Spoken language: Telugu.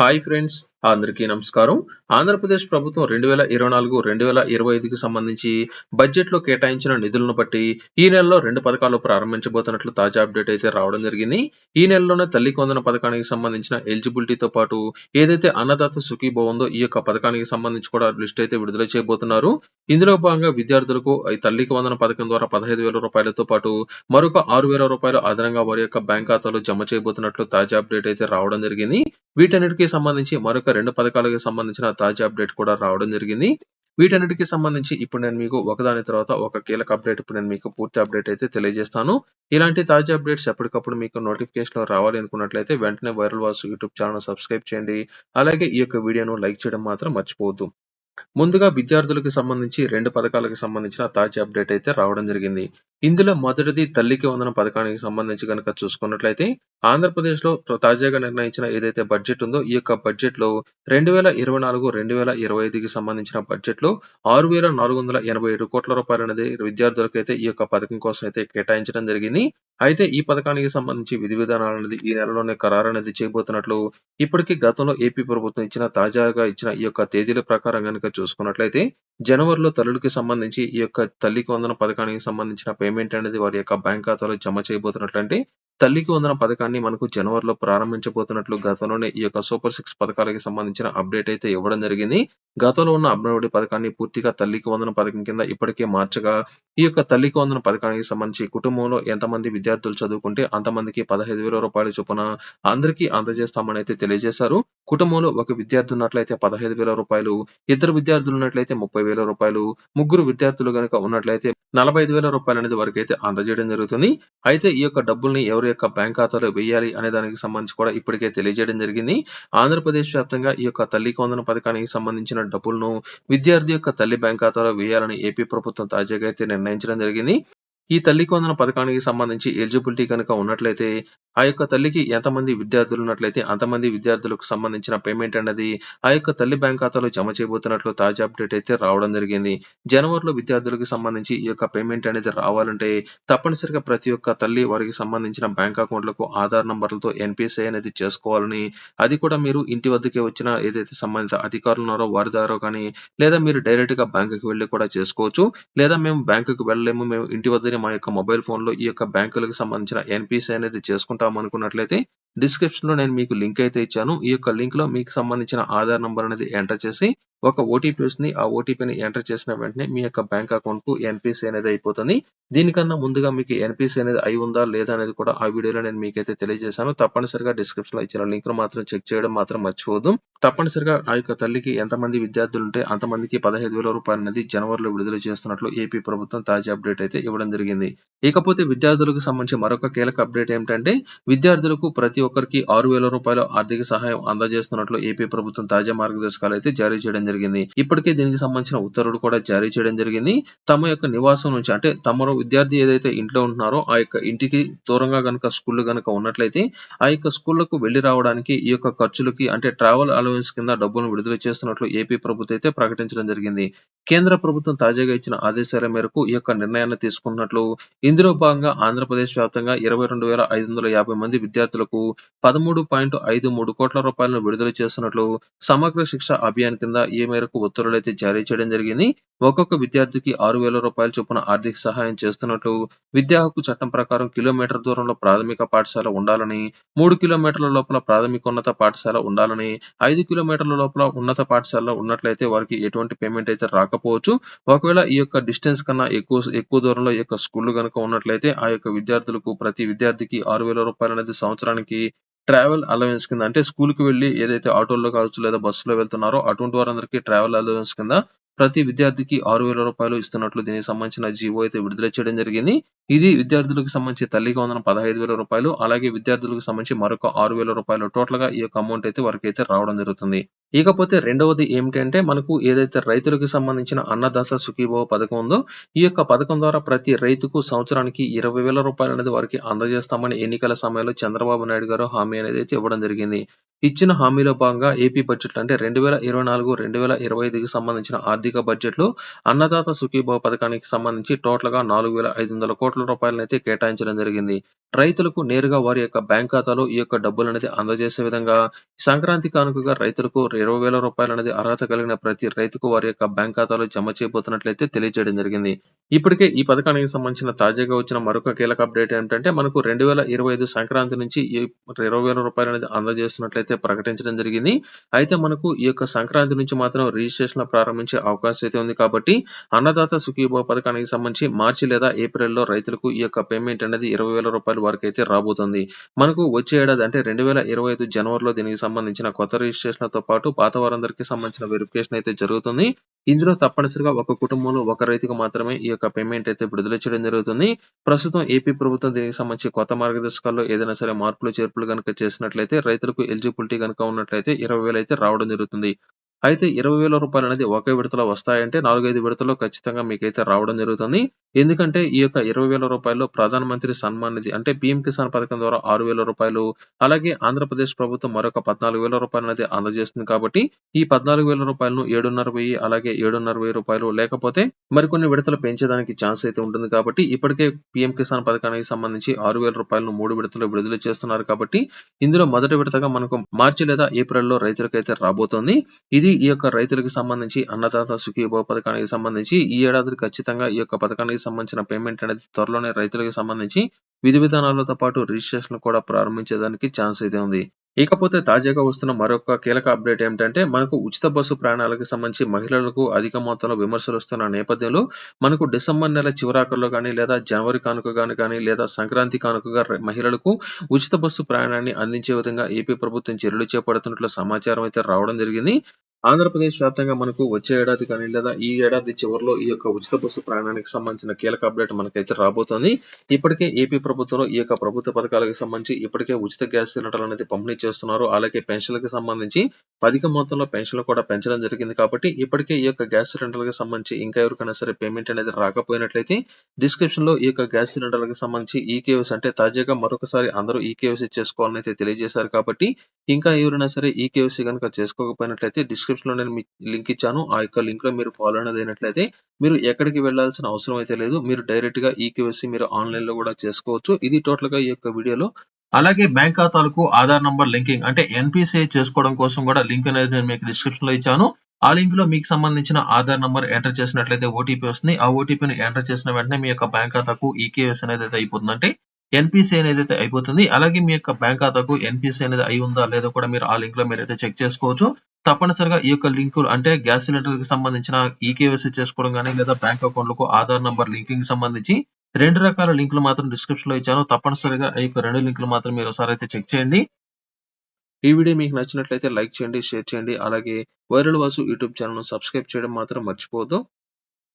హాయ్ ఫ్రెండ్స్ అందరికీ నమస్కారం. ఆంధ్రప్రదేశ్ ప్రభుత్వం రెండు వేల ఇరవై నాలుగు రెండు వేల ఇరవై ఐదుకి సంబంధించి బడ్జెట్లో కేటాయించిన నిధులను బట్టి ఈ నెలలో రెండు పథకాలు ప్రారంభించబోతున్నట్లు తాజా అప్డేట్ అయితే రావడం జరిగింది. ఈ నెలలోనే తల్లి కొందన పథకానికి సంబంధించిన ఎలిజిబిలిటీతో పాటు ఏదైతే అన్నదాత సుఖీ ఉందో ఈ యొక్క పథకానికి సంబంధించి కూడా లిస్ట్ అయితే విడుదల చేయబోతున్నారు. ఇందులో భాగంగా విద్యార్థులకు ఈ తల్లికి వందన పథకం ద్వారా పదహైదు వేల రూపాయలతో పాటు మరొక ఆరు వేల రూపాయలు అదనంగా వారి యొక్క బ్యాంక్ ఖాతాలో జమ చేయబోతున్నట్లు తాజా అప్డేట్ అయితే రావడం జరిగింది. వీటన్నిటికీ సంబంధించి మరొక రెండు పథకాలకు సంబంధించిన తాజా అప్డేట్ కూడా రావడం జరిగింది. వీటన్నిటికీ సంబంధించి ఇప్పుడు నేను మీకు ఒకదాని తర్వాత ఒక కీలక అప్డేట్ ఇప్పుడు నేను మీకు పూర్తి అప్డేట్ అయితే తెలియజేస్తాను. ఇలాంటి తాజా అప్డేట్స్ ఎప్పటికప్పుడు మీకు నోటిఫికేషన్ రావాలి అనుకున్నట్లయితే వెంటనే viral Vasu YouTube channel subscribe చేయండి. అలాగే ఈ యొక్క వీడియోను లైక్ చేయడం మాత్రం మర్చిపోవద్దు. ముందుగా విద్యార్థులకు సంబంధించి రెండు పథకాలకు సంబంధించిన తాజా అప్డేట్ అయితే రావడం జరిగింది. ఇందులో మొదటిది తల్లికి వందన పథకానికి సంబంధించి కనుక చూసుకున్నట్లయితే ఆంధ్రప్రదేశ్లో తాజాగా నిర్ణయించిన ఏదైతే బడ్జెట్ ఉందో ఈ యొక్క బడ్జెట్లో రెండు వేల ఇరవై నాలుగు రెండు వేల ఇరవై ఐదుకి సంబంధించిన బడ్జెట్లో ఆరు వేల నాలుగు వందల ఎనభై ఏడు కోట్ల రూపాయలు అనేది విద్యార్థులకు అయితే ఈ యొక్క పథకం కోసం అయితే కేటాయించడం జరిగింది. అయితే ఈ పథకానికి సంబంధించి విధి విధానాలు అనేది ఈ నెలలోనే ఖరారు అనేది చేయబోతున్నట్లు ఇప్పటికీ గతంలో ఏపీ ప్రభుత్వం ఇచ్చిన తాజాగా ఇచ్చిన ఈ యొక్క తేదీల ప్రకారం కనుక చూసుకున్నట్లయితే జనవరిలో తల్లులకి సంబంధించి ఈ యొక్క తల్లికి వందన పథకానికి సంబంధించిన పేమెంట్ అనేది వారి యొక్క బ్యాంక్ ఖాతాలో జమ చేయబోతున్నటువంటి తల్లికి వందన పథకాన్ని మనకు జనవరిలో ప్రారంభించబోతున్నట్లు గతంలోనే ఈ యొక్క సూపర్ సిక్స్ పథకాలకి సంబంధించిన అప్డేట్ అయితే ఇవ్వడం జరిగింది. గతంలో ఉన్న అభినవుడి పథకాన్ని పూర్తిగా తల్లికి వందన పథకం కింద ఇప్పటికే మార్చగా ఈ యొక్క తల్లికి వందన పథకానికి సంబంధించి కుటుంబంలో ఎంతమంది విద్యార్థులు చదువుకుంటే అంతమందికి పదహైదు వేల రూపాయల చొప్పున అందరికీ అందజేస్తామని అయితే తెలియజేశారు. కుటుంబంలో ఒక విద్యార్థి ఉన్నట్లయితే పదహైదు వేల రూపాయలు ఇద్దరు విద్యార్థులు ఉన్నట్లయితే ముప్పై వేల రూపాయలు ముగ్గురు విద్యార్థులు కనుక ఉన్నట్లయితే నలభై ఐదు వేల రూపాయలు అనేది వరకు అయితే అందజేయడం జరుగుతుంది. అయితే ఈ యొక్క డబ్బుల్ని ఎవరి యొక్క బ్యాంక్ ఖాతాలో వేయాలి అనే దానికి సంబంధించి కూడా ఇప్పటికే తెలియజేయడం జరిగింది. ఆంధ్రప్రదేశ్ వ్యాప్తంగా ఈ యొక్క తల్లి కొందన పథకానికి సంబంధించిన డబ్బులను విద్యార్థి యొక్క తల్లి బ్యాంక్ ఖాతాలో వేయాలని ఏపీ ప్రభుత్వం తాజాగా అయితే నిర్ణయించడం జరిగింది. ఈ తల్లి కొందన పథకానికి సంబంధించి ఎలిజిబిలిటీ కనుక ఉన్నట్లయితే ఆ యొక్క తల్లికి ఎంతమంది విద్యార్థులు ఉన్నట్లయితే అంతమంది విద్యార్థులకు సంబంధించిన పేమెంట్ అనేది ఆ యొక్క తల్లి బ్యాంక్ ఖాతాలో జమ చేయబోతున్నట్లు తాజా అప్డేట్ అయితే రావడం జరిగింది. జనవరిలో విద్యార్థులకు సంబంధించి ఈ యొక్క పేమెంట్ అనేది రావాలంటే తప్పనిసరిగా ప్రతి ఒక్క తల్లి వారికి సంబంధించిన బ్యాంక్ అకౌంట్లకు ఆధార్ నంబర్లతో ఎన్పిసిఐ అనేది చేసుకోవాలని అది కూడా మీరు ఇంటి వద్దకే వచ్చిన ఏదైతే సంబంధిత అధికారులు ఉన్నారో వారి ద్వారా కానీ లేదా మీరు డైరెక్ట్గా బ్యాంకుకి వెళ్ళి కూడా చేసుకోవచ్చు. లేదా మేము బ్యాంకుకి వెళ్ళలేము మేము ఇంటి వద్దనే మా యొక్క మొబైల్ ఫోన్లో ఈ యొక్క బ్యాంకులకు సంబంధించిన ఎన్పిసి అనేది చేసుకుంటాం అనుకున్నట్లయితే డిస్క్రిప్షన్లో నేను మీకు లింక్ అయితే ఇచ్చాను. ఈ యొక్క లింక్లో మీకు సంబంధించిన ఆధార్ నెంబర్ అనేది ఎంటర్ చేసి ఒక ఓటీపీ వస్తుంది ఆ ఓటీపీని ఎంటర్ చేసిన వెంటనే మీ యొక్క బ్యాంక్ అకౌంట్కు ఎన్పిసి అనేది అయిపోతుంది. దీనికన్నా ముందుగా మీకు ఎన్పిసి అనేది అయి ఉందా లేదా అనేది కూడా ఆ వీడియోలో నేను మీకైతే తెలియజేశాను. తప్పనిసరిగా డిస్క్రిప్షన్లో ఇచ్చిన లింక్ మాత్రం చెక్ చేయడం మాత్రం మర్చిపోదు తప్పనిసరిగా ఆ యొక్క తల్లికి ఎంతమంది విద్యార్థులు ఉంటే అంతమందికి పదహైదు వేల రూపాయలు అనేది జనవరిలో విడుదల చేస్తున్నట్లు ఏపీ ప్రభుత్వం తాజా అప్డేట్ అయితే ఇవ్వడం జరిగింది. ఇకపోతే విద్యార్థులకు సంబంధించి మరొక కీలక అప్డేట్ ఏమిటంటే విద్యార్థులకు ప్రతి ఒక్కరికి ఆరు వేల రూపాయల ఆర్థిక సహాయం అందజేస్తున్నట్లు ఏపీ ప్రభుత్వం తాజా మార్గదర్శకాలు అయితే జారీ చేయడం జరిగింది. ఇప్పటికే దీనికి సంబంధించిన ఉత్తర్వులు కూడా జారీ చేయడం జరిగింది. తమ యొక్క నివాసం నుంచి అంటే తమ విద్యార్థి ఏదైతే ఇంట్లో ఉంటున్నారో ఆ యొక్క ఇంటికి దూరంగా కనుక స్కూల్ కనుక ఉన్నట్లయితే ఆ యొక్క స్కూళ్ళకు వెళ్ళి రావడానికి ఈ యొక్క ఖర్చులకి అంటే ట్రావెల్ అలవెన్స్ కింద డబ్బును విడుదల చేస్తున్నట్లు ఏపీ ప్రభుత్వం అయితే ప్రకటించడం జరిగింది. కేంద్ర ప్రభుత్వం తాజాగా ఇచ్చిన ఆదేశాల మేరకు ఈ యొక్క నిర్ణయాన్ని తీసుకున్నట్లు ఇందులో భాగంగా ఆంధ్రప్రదేశ్ వ్యాప్తంగా ఇరవై రెండు వేల ఐదు వందల యాభై మంది విద్యార్థులకు పదమూడు పాయింట్ ఐదు మూడు కోట్ల రూపాయలను విడుదల చేస్తున్నట్లు సమగ్ర శిక్ష అభియాన్ కింద ఈ మేరకు ఉత్తర్వులు అయితే జారీ చేయడం జరిగింది. ఒక్కొక్క విద్యార్థికి ఆరు వేల రూపాయల చొప్పున ఆర్థిక సహాయం చేస్తున్నట్లు విద్యా హక్కు చట్టం ప్రకారం కిలోమీటర్ దూరంలో ప్రాథమిక పాఠశాల ఉండాలని మూడు కిలోమీటర్ల లోపల ప్రాథమికోన్నత పాఠశాల ఉండాలని ఐదు కిలోమీటర్ల లోపల ఉన్నత పాఠశాలలో ఉన్నట్లయితే వారికి ఎటువంటి పేమెంట్ అయితే రాకపోవచ్చు ఒకవేళ ఈ యొక్క డిస్టెన్స్ కన్నా ఎక్కువ ఎక్కువ దూరంలో ఈ యొక్క స్కూల్ కనుక ఉన్నట్లయితే ఆ యొక్క విద్యార్థులకు ప్రతి విద్యార్థికి ఆరు వేల రూపాయలు అనేది సంవత్సరానికి ట్రావెల్ అలవెన్స్ కింద అంటే స్కూల్కి వెళ్ళి ఏదైతే ఆటోల్లో కావచ్చు లేదా బస్సులో వెళ్తున్నారో అటువంటి వారందరికీ ట్రావెల్ అలవెన్స్ కింద ప్రతి విద్యార్థికి ఆరు వేల రూపాయలు ఇస్తున్నట్లు దీనికి సంబంధించిన జీవో అయితే విడుదల చేయడం జరిగింది. ఇది విద్యార్థులకు సంబంధించి తల్లికి వందన పదహైదు వేల రూపాయలు అలాగే విద్యార్థులకు సంబంధించి మరొక ఆరు వేల రూపాయలు. టోటల్గా ఈ యొక్క అమౌంట్ అయితే వారికి అయితే రావడం జరుగుతుంది. ఇకపోతే రెండవది ఏమిటంటే మనకు ఏదైతే రైతులకు సంబంధించిన అన్నదాత సుఖీభవ పథకం ఉందో ఈ యొక్క పథకం ద్వారా ప్రతి రైతుకు సంవత్సరానికి ఇరవై వేల రూపాయలు అనేది వారికి అందజేస్తామని ఎన్నికల సమయంలో చంద్రబాబు నాయుడు గారు హామీ అనేది అయితే ఇవ్వడం జరిగింది. ఇచ్చిన హామీలో భాగంగా ఏపీ బడ్జెట్ అంటే రెండు వేల ఇరవై నాలుగు రెండు వేల ఇరవై ఐదుకి సంబంధించిన ఆర్థిక బడ్జెట్లో అన్నదాత సుఖీభవ పథకానికి సంబంధించి టోటల్గా నాలుగు వేల ఐదు వందల కోట్ల రూపాయలను అయితే కేటాయించడం జరిగింది. రైతులకు నేరుగా వారి యొక్క బ్యాంక్ ఖాతాలో ఈ యొక్క డబ్బులు అనేది అందజేసే విధంగా సంక్రాంతి కానుకగా రైతులకు ఇరవై వేల రూపాయలు అనేది అర్హత కలిగిన ప్రతి రైతుకు వారి యొక్క బ్యాంక్ ఖాతాలో జమ చేయబోతున్నట్లయితే తెలియజేయడం జరిగింది. ఇప్పటికే ఈ పథకానికి సంబంధించిన తాజాగా వచ్చిన మరొక కీలక అప్డేట్ ఏంటంటే మనకు రెండు వేల ఇరవై ఐదు సంక్రాంతి నుంచి ఈ ఇరవై వేల రూపాయలు అనేది అందజేస్తున్నట్లయితే ప్రకటించడం జరిగింది. అయితే మనకు ఈ యొక్క సంక్రాంతి నుంచి మాత్రం రిజిస్ట్రేషన్ ప్రారంభించే అవకాశం అయితే ఉంది కాబట్టి అన్నదాత సుఖీభవ పథకానికి సంబంధించి మార్చి లేదా ఏప్రిల్లో రైతులకు ఈ యొక్క పేమెంట్ అనేది ఇరవై వేల రూపాయల వరకు అయితే రాబోతుంది. మనకు వచ్చే ఏడాది అంటే రెండు వేల ఇరవై ఐదు జనవరిలో దీనికి సంబంధించిన కొత్త రిజిస్ట్రేషన్లతో పాటు పాత వారందరికీ సంబంధించిన వెరిఫికేషన్ అయితే జరుగుతుంది. ఇందులో తప్పనిసరిగా ఒక కుటుంబంలో ఒక రైతుకు మాత్రమే ఈ యొక్క పేమెంట్ అయితే విడుదల చేయడం జరుగుతుంది. ప్రస్తుతం ఏపీ ప్రభుత్వం దీనికి సంబంధించి కొత్త మార్గదర్శకాల్లో ఏదైనా సరే మార్పులు చేర్పులు కనుక చేసినట్లయితే రైతులకు ఎలిజిబిలిటీ కనుక ఉన్నట్లయితే ఇరవై వేలు అయితే రావడం జరుగుతుంది. అయితే ఇరవై వేల రూపాయలు అనేది ఒకే విడతలో వస్తాయంటే నాలుగైదు విడతల్లో ఖచ్చితంగా మీకైతే రావడం జరుగుతుంది. ఎందుకంటే ఈ యొక్క ఇరవై వేల రూపాయలు ప్రధానమంత్రి సన్మాన్ నిధి అంటే పీఎం కిసాన్ పథకం ద్వారా ఆరు వేల రూపాయలు అలాగే ఆంధ్రప్రదేశ్ ప్రభుత్వం మరొక పద్నాలుగు వేల రూపాయలు అనేది అందజేస్తుంది కాబట్టి ఈ పద్నాలుగు వేల రూపాయలను ఏడున్నర వెయ్యి అలాగే ఏడున్నర వెయ్యి రూపాయలు లేకపోతే మరికొన్ని విడతలు పెంచేదానికి ఛాన్స్ అయితే ఉంటుంది కాబట్టి ఇప్పటికే పీఎం కిసాన్ పథకానికి సంబంధించి ఆరు వేల రూపాయలను మూడు విడతలు విడుదల చేస్తున్నారు కాబట్టి ఇందులో మొదటి విడతగా మనకు మార్చి లేదా ఏప్రిల్లో రైతులకైతే రాబోతోంది. ఇది ఈ యొక్క రైతులకు సంబంధించి అన్నదాత సుఖీభవ పథకానికి సంబంధించి ఈ ఏడాది ఖచ్చితంగా ఈ యొక్క పథకానికి సంబంధించిన పేమెంట్ అనేది త్వరలోనే రైతులకు సంబంధించి విధి విధానాలతో పాటు రిజిస్ట్రేషన్ కూడా ప్రారంభించేదానికి ఛాన్స్ అయితే ఉంది. ఇకపోతే తాజాగా వస్తున్న మరొక కీలక అప్డేట్ ఏమిటంటే మనకు ఉచిత బస్సు ప్రయాణాలకు సంబంధించి మహిళలకు అధిక మొత్తంలో విమర్శలు వస్తున్న నేపథ్యంలో మనకు డిసెంబర్ నెల చివరాఖరులో కానీ లేదా జనవరి కానుకగాను కానీ లేదా సంక్రాంతి కానుకగా మహిళలకు ఉచిత బస్సు ప్రయాణాన్ని అందించే విధంగా ఏపీ ప్రభుత్వం చర్యలు చేపడుతున్నట్లు సమాచారం అయితే రావడం జరిగింది. ఆంధ్రప్రదేశ్ వ్యాప్తంగా మనకు వచ్చే ఏడాది కానీ లేదా ఈ ఏడాది చివరిలో ఈ యొక్క ఉచిత బస్సు ప్రయాణానికి సంబంధించిన కీలక అప్డేట్ మనకైతే రాబోతోంది. ఇప్పటికే ఏపీ ప్రభుత్వంలో ఈ యొక్క ప్రభుత్వ పథకాలకు సంబంధించి ఇప్పటికే ఉచిత గ్యాస్ సిలిండర్లు అనేది పంపిణీ చేస్తున్నారు. అలాగే పెన్షన్లకు సంబంధించి అధిక మొత్తంలో పెన్షన్లు కూడా పెంచడం జరిగింది కాబట్టి ఇప్పటికే ఈ యొక్క గ్యాస్ సిలిండర్లకు సంబంధించి ఇంకా ఎవరికైనా సరే పేమెంట్ అనేది రాకపోయినట్లయితే డిస్క్రిప్షన్లో ఈ యొక్క గ్యాస్ సిలిండర్లకు సంబంధించి ఈకేఎస్ అంటే తాజాగా మరొకసారి అందరూ ఈకేఎస్ చేసుకోవాలని అయితే తెలియజేశారు కాబట్టి ఇంకా ఎవరైనా సరే ఈకేఎస్సీ కనుక చేసుకోకపోయినట్లయితే డిస్క్రిప్షన్ డిస్క్రిప్షన్లో నేను మీకు లింక్ ఇచ్చాను. ఆ యొక్క లింక్లో మీరు ఫాలో అనేది అయినట్లయితే మీరు ఎక్కడికి వెళ్ళాల్సిన అవసరం అయితే లేదు. మీరు డైరెక్ట్గా మీరు ఆన్లైన్లో కూడా చేసుకోవచ్చు. ఇది టోటల్గా ఈ యొక్క వీడియోలో. అలాగే బ్యాంక్ ఖాతాలకు ఆధార్ నంబర్ లింకింగ్ అంటే ఎన్పిసిఐ చేసుకోవడం కోసం కూడా లింక్ అనేది నేను మీకు డిస్క్రిప్షన్లో ఇచ్చాను. ఆ లింక్లో మీకు సంబంధించిన ఆధార్ నంబర్ ఎంటర్ చేసినట్లయితే ఓటీపీ వస్తుంది. ఆ ఓటీపీని ఎంటర్ చేసిన వెంటనే మీ యొక్క బ్యాంక్ ఖాతాకు ఈకేఎస్ అనేది అయితే అయిపోతుందంటే ఎన్పిసి అనేది అయితే అయిపోతుంది. అలాగే మీ యొక్క బ్యాంక్ ఖాతాకు ఎన్పిసి అనేది అయి ఉందా లేదో కూడా మీరు ఆ లింక్లో మీరు అయితే చెక్ చేసుకోవచ్చు. తప్పనిసరిగా ఈ యొక్క లింక్ అంటే గ్యాస్ సిలిండర్కి సంబంధించిన ఈకేవైసీ చేసుకోవడం కానీ లేదా బ్యాంక్ అకౌంట్లకు ఆధార్ నంబర్ లింకింగ్ సంబంధించి రెండు రకాల లింకులు మాత్రం డిస్క్రిప్షన్లో ఇచ్చాను. తప్పనిసరిగా ఈ యొక్క రెండు లింకులు మాత్రం మీరు ఒకసారి అయితే చెక్ చేయండి. ఈ వీడియో మీకు నచ్చినట్లయితే లైక్ చేయండి షేర్ చేయండి. అలాగే viral Vasu YouTube channel subscribe చేయడం మాత్రం మర్చిపోవద్దు.